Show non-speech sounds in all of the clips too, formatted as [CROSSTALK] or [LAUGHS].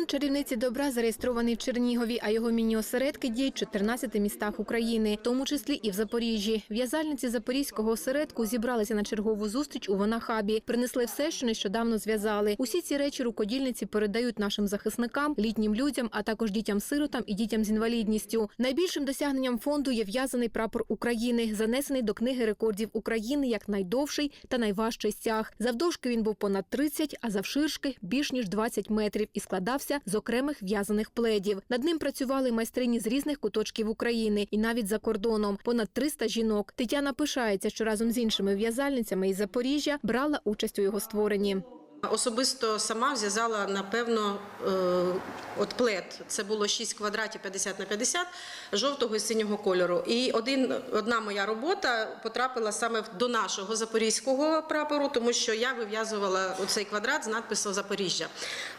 Фонд чарівниці добра зареєстрований в Чернігові, а його міні-осередки діють в 14 містах України, в тому числі і в Запоріжжі. В'язальниці запорізького осередку зібралися на чергову зустріч у Ванахабі. Принесли все, що нещодавно зв'язали. Усі ці речі рукодільниці передають нашим захисникам, літнім людям, а також дітям-сиротам і дітям з інвалідністю. Найбільшим досягненням фонду є в'язаний прапор України, занесений до книги рекордів України як найдовший та найважчий стяг. Завдовжки він був понад 30, а завширшки більш ніж 20 метрів і складався з окремих в'язаних пледів. Над ним працювали майстрині з різних куточків України і навіть за кордоном. Понад 300 жінок. Тетяна пишається, що разом з іншими в'язальницями із Запоріжжя брала участь у його створенні. Особисто сама зв'язала, напевно, е, от плед. Це було 6 квадратів 50 на 50 жовтого і синього кольору. І один, одна моя робота потрапила саме до нашого запорізького прапору, тому що я вив'язувала оцей квадрат з надписом Запоріжжя.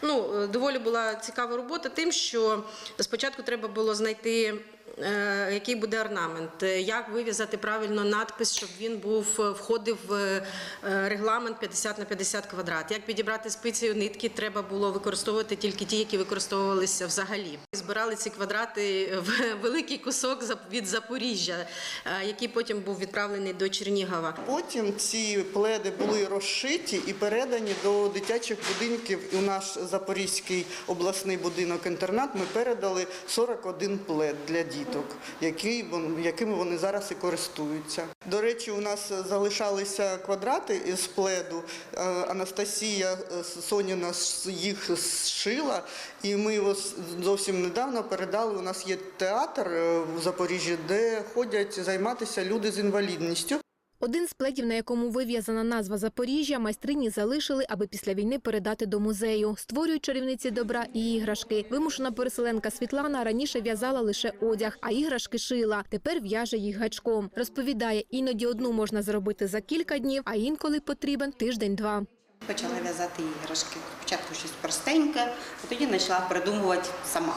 Ну, е, доволі була цікава робота, тим, що спочатку треба було знайти. Е, Який буде орнамент, е, як вив'язати правильно надпис, щоб він був е, входив в регламент 50 на 50 квадрат. Як підібрати спицею нитки, треба було використовувати тільки ті, які використовувалися взагалі. Збирали ці квадрати в [LAUGHS] великий кусок від Запоріжжя, е, який потім був відправлений до Чернігова. Потім ці пледи були розшиті і передані до дитячих будинків. У наш Запорізький обласний будинок-інтернат ми передали 41 плед для діток, які, якими вони зараз і користуються. До речі, у нас залишалися квадрати пледу. Е, Анастасія е, Соніна їх зшила, і ми зовсім недавно передали. У нас є театр е, в Запоріжжі, де ходять займатися люди з інвалідністю. Один з пледів, на якому вив'язана назва Запоріжжя, майстрині залишили, аби після війни передати до музею. Створюють чарівниці добра і іграшки. Вимушена переселенка Світлана раніше в'язала лише одяг, а іграшки шила. Тепер в'яже їх гачком. Розповідає, іноді одну можна зробити за кілька днів, а інколи потрібен тиждень-два. Почала в'язати іграшки. Спочатку щось простеньке, а тоді почала придумувати сама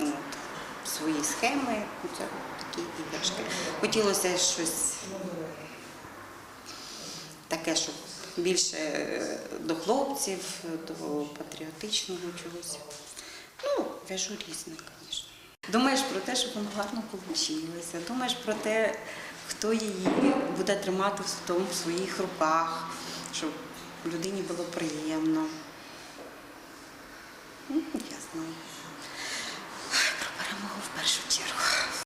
От, свої схеми. Це такі іграшки. Хотілося щось таке, щоб більше е, до хлопців, до патріотичного чогось. Ну, в'яжу різне, звісно. Думаєш про те, щоб воно гарно вийшло. Думаєш про те, хто її буде тримати в тому в своїх руках, щоб людині було приємно. Ну, я знаю. Ой, Про перемогу в першу чергу.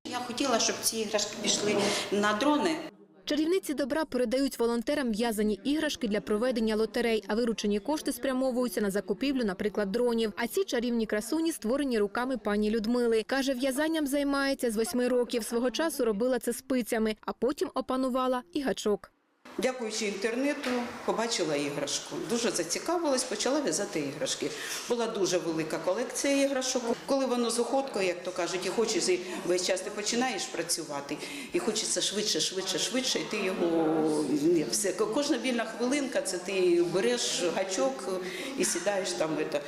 Я хотіла, щоб ці іграшки пішли на дрони. Чарівниці добра передають волонтерам в'язані іграшки для проведення лотерей, а виручені кошти спрямовуються на закупівлю, наприклад, дронів. А ці чарівні красуні створені руками пані Людмили. Каже, в'язанням займається з восьми років. Свого часу робила це спицями, а потім опанувала і гачок. Дякуючи інтернету, побачила іграшку. Дуже зацікавилась, почала в'язати іграшки. Була дуже велика колекція іграшок. Коли воно з охоткою, як то кажуть, і хочеш і весь час ти починаєш працювати, і хочеться швидше, швидше, швидше, і ти його не все. Кожна вільна хвилинка, це ти береш гачок і сідаєш там. Это.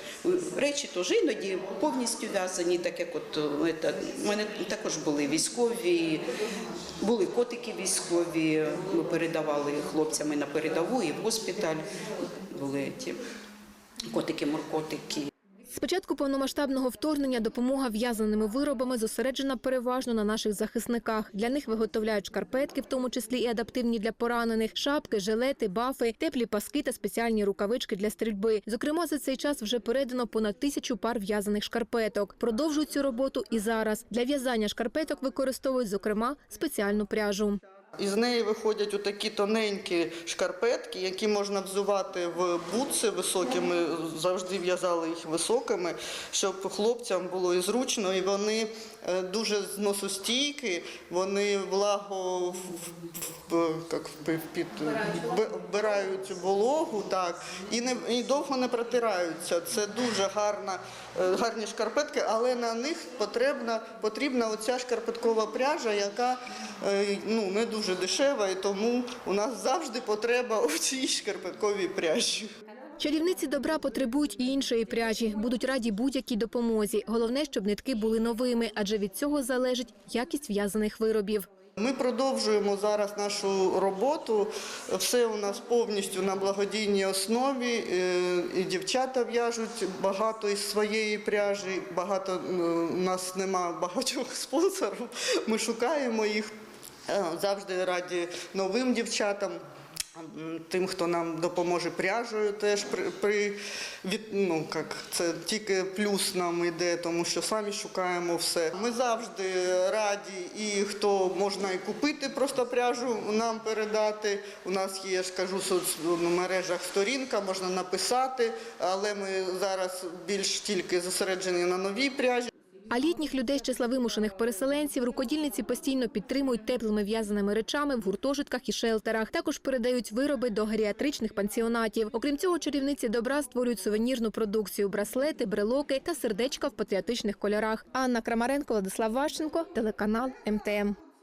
Речі теж іноді повністю в'язані, так як от это. у мене також були військові, були котики військові. Ми передавали хлопцями на передову і в госпіталь. Були ті котики-моркотики. З початку повномасштабного вторгнення допомога в'язаними виробами зосереджена переважно на наших захисниках. Для них виготовляють шкарпетки, в тому числі і адаптивні для поранених, шапки, жилети, бафи, теплі паски та спеціальні рукавички для стрільби. Зокрема, за цей час вже передано понад тисячу пар в'язаних шкарпеток. Продовжують цю роботу і зараз. Для в'язання шкарпеток використовують, зокрема, спеціальну пряжу. Із неї виходять отакі тоненькі шкарпетки, які можна взувати в бутси високі. Ми завжди в'язали їх високими, щоб хлопцям було і зручно, і вони е, дуже зносостійкі, вони влаго вбирають вологу, так і не і довго не протираються. Це дуже гарна, е, гарні шкарпетки, але на них потрібна потрібна оця шкарпеткова пряжа, яка ну не дуже дешева, і тому у нас завжди потреба у цій шкарпетковій пряжі. Чарівниці добра потребують і іншої пряжі. Будуть раді будь-якій допомозі. Головне, щоб нитки були новими, адже від цього залежить якість в'язаних виробів. Ми продовжуємо зараз нашу роботу. Все у нас повністю на благодійній основі. Е, І дівчата в'яжуть багато із своєї пряжі. Багато е, у нас нема багатьох спонсорів. Ми шукаємо їх. Е, Завжди раді новим дівчатам. Тим, хто нам допоможе пряжею, теж при, при ну, як, це тільки плюс нам йде, тому що самі шукаємо все. Ми завжди раді, і хто можна і купити просто пряжу, нам передати. У нас є, я ж кажу, в соцмережах сторінка, можна написати, але ми зараз більш тільки зосереджені на новій пряжі. А літніх людей з числа вимушених переселенців рукодільниці постійно підтримують теплими в'язаними речами в гуртожитках і шелтерах. Також передають вироби до геріатричних пансіонатів. Окрім цього, чарівниці добра створюють сувенірну продукцію: браслети, брелоки та сердечка в патріотичних кольорах. Анна Крамаренко, Владислав Ващенко, телеканал МТМ.